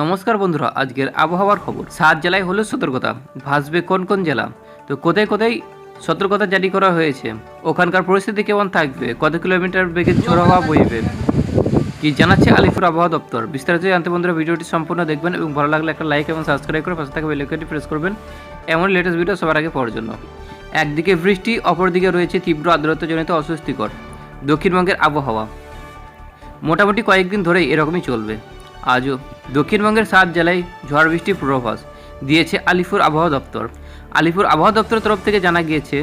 নমস্কার বন্ধুরা, আজকের আবহাওয়ার খবর। সাত জেলায় হলো সতর্কতা, ভাসবে কোন কোন জেলা? তো কোথায় কোথায় সতর্কতা জারি করা হয়েছে? ওখানকার পরিস্থিতি কেমন থাকবে? কত কিলোমিটার বেগে ঝোড়ো হওয়া বইবে? কি জানাচ্ছে আলিপুর আবহাওয়া দপ্তর? বিস্তারিত জানতে বন্ধুরা, ভিডিওটি সম্পূর্ণ দেখবেন এবং ভালো লাগলে একটা লাইক এবং সাবস্ক্রাইব করে পাশে থাকা বেলাইকনটি প্রেস করবেন। এমন লেটেস্ট ভিডিও সবার আগে পাওয়ার জন্য। একদিকে বৃষ্টি, অপরদিকে রয়েছে তীব্র আর্দ্রতাজনিত অস্বস্তিকর। দক্ষিণবঙ্গের আবহাওয়া। মোটামুটি কয়েকদিন ধরেই এরকমই চলবে। আজও দক্ষিণবঙ্গের সাত জেলায় ঝড় বৃষ্টির পূর্বাভাস দিয়েছে আলিপুর আবহাওয়া দপ্তর। আলিপুর আবহাওয়া দপ্তরের তরফ থেকে জানা গিয়েছে,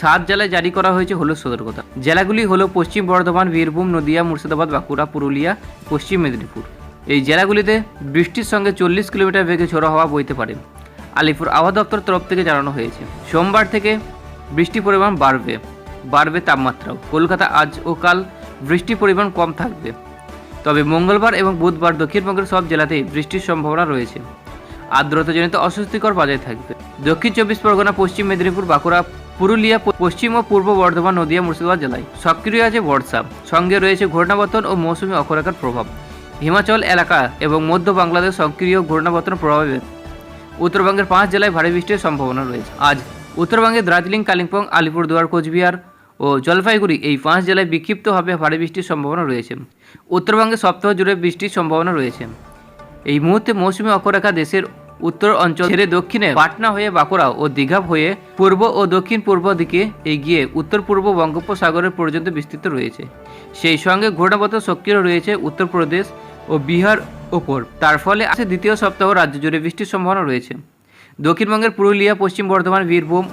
সাত জেলায় জারি করা হয়েছে হলুদ সতর্কতা। জেলাগুলি হলো পশ্চিম বর্ধমান, বীরভূম, নদিয়া, মুর্শিদাবাদ, বাঁকুড়া, পুরুলিয়া, পশ্চিম মেদিনীপুর। এই জেলাগুলিতে বৃষ্টির সঙ্গে চল্লিশ কিলোমিটার বেগে ঝোড়ো হাওয়া বইতে পারে। আলিপুর আবহাওয়া দপ্তর তরফ থেকে জানানো হয়েছে, সোমবার থেকে বৃষ্টির পরিমাণ বাড়বে বাড়বে তাপমাত্রাও। কলকাতা আজ ও কাল বৃষ্টির পরিমাণ কম থাকবে। তবে মঙ্গলবার এবং বুধবার দক্ষিণবঙ্গের সব জেলাতেই বৃষ্টির সম্ভাবনা রয়েছে। আর্দ্রতাজনিত অস্বস্তিকর বজায় থাকবে। দক্ষিণ চব্বিশ পরগনা, পশ্চিম মেদিনীপুর, বাঁকুড়া, পুরুলিয়া পশ্চিম ও পূর্ব বর্ধমান, নদিয়া, মুর্শিদাবাদ জেলায় সক্রিয় আছে বর্ষা। সঙ্গে রয়েছে ঘূর্ণাবর্তন ও মৌসুমী অক্ষরেখার প্রভাব। হিমাচল এলাকা এবং মধ্য বাংলাদেশ সক্রিয় ঘূর্ণাবর্তন প্রভাবে উত্তরবঙ্গের পাঁচ জেলায় ভারী বৃষ্টির সম্ভাবনা রয়েছে। আজ উত্তরবঙ্গের দার্জিলিং, কালিম্পং, আলিপুরদুয়ার, কোচবিহার ও জলপাইগুড়ি এই পাঁচ জেলায় বিক্ষিপ্তভাবে ভারী বৃষ্টির সম্ভাবনা রয়েছে। উত্তরবঙ্গে সপ্তাহ জুড়ে বৃষ্টির সম্ভাবনা রয়েছে। এই মুহূর্তে মৌসুমী অক্ষরেখা দেশের উত্তর অঞ্চল ছেড়ে দক্ষিণে পাটনা হয়ে বাঁকুড়া ও দীঘা হয়ে পূর্ব ও দক্ষিণ পূর্ব দিকে এগিয়ে উত্তর পূর্ব বঙ্গোপসাগরের পর্যন্ত বিস্তৃত রয়েছে। সেই সঙ্গে ঘূর্ণাবর্ত সক্রিয় রয়েছে উত্তরপ্রদেশ ও বিহার ওপর। তার ফলে আছে দ্বিতীয় সপ্তাহ রাজ্য জুড়ে বৃষ্টির সম্ভাবনা রয়েছে। দক্ষিণবঙ্গের পুরুলিয়া, পশ্চিম বর্ধমান, বীরভূম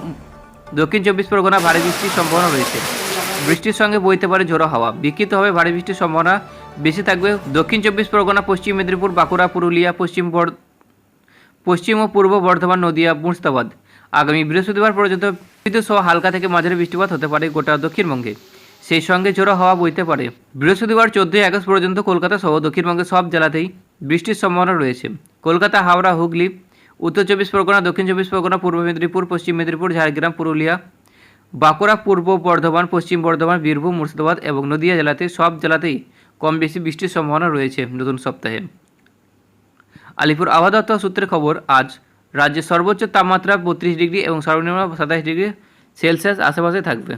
দক্ষিণ চব্বিশ পরগনা ভারী বৃষ্টির সম্ভাবনা রয়েছে। বৃষ্টির সঙ্গে বইতে পারে ঝোড়ো হাওয়া। বিক্ষিপ্তভাবে ভারী বৃষ্টির সম্ভাবনা বেশি থাকবে দক্ষিণ চব্বিশ পরগনা, পশ্চিম মেদিনীপুর, বাঁকুড়া, পুরুলিয়া, পশ্চিম পশ্চিম ও পূর্ব বর্ধমান, নদিয়া, মুর্শিদাবাদ। আগামী বৃহস্পতিবার পর্যন্ত বিদ্যুৎ সহ হালকা থেকে মাঝারি বৃষ্টিপাত হতে পারে গোটা দক্ষিণবঙ্গে। সেই সঙ্গে ঝোড়ো হাওয়া বইতে পারে। বৃহস্পতিবার চোদ্দোই আগস্ট পর্যন্ত কলকাতা সহ দক্ষিণবঙ্গের সব জেলাতেই বৃষ্টির সম্ভাবনা রয়েছে। কলকাতা, হাওড়া, হুগলি উত্তর চব্বিশ পরগনা, দক্ষিণ চব্বিশ পরগনা, পূর্ব মেদিনীপুর, পশ্চিম মেদিনীপুর, ঝাড়গ্রাম, পুরুলিয়া, বাঁকুড়া, পূর্ব বর্ধমান, পশ্চিম বর্ধমান, বীরভূম, মুর্শিদাবাদ এবং নদিয়া জেলাতে সব জেলাতেই কম বেশি বৃষ্টির সম্ভাবনা রয়েছে নতুন সপ্তাহে। আলিপুর আবহাওয়া দপ্তর সূত্রে খবর, আজ রাজ্যের সর্বোচ্চ তাপমাত্রা বত্রিশ ডিগ্রি এবং সর্বনিম্ন সাতাশ ডিগ্রি সেলসিয়াস আশেপাশে থাকবে।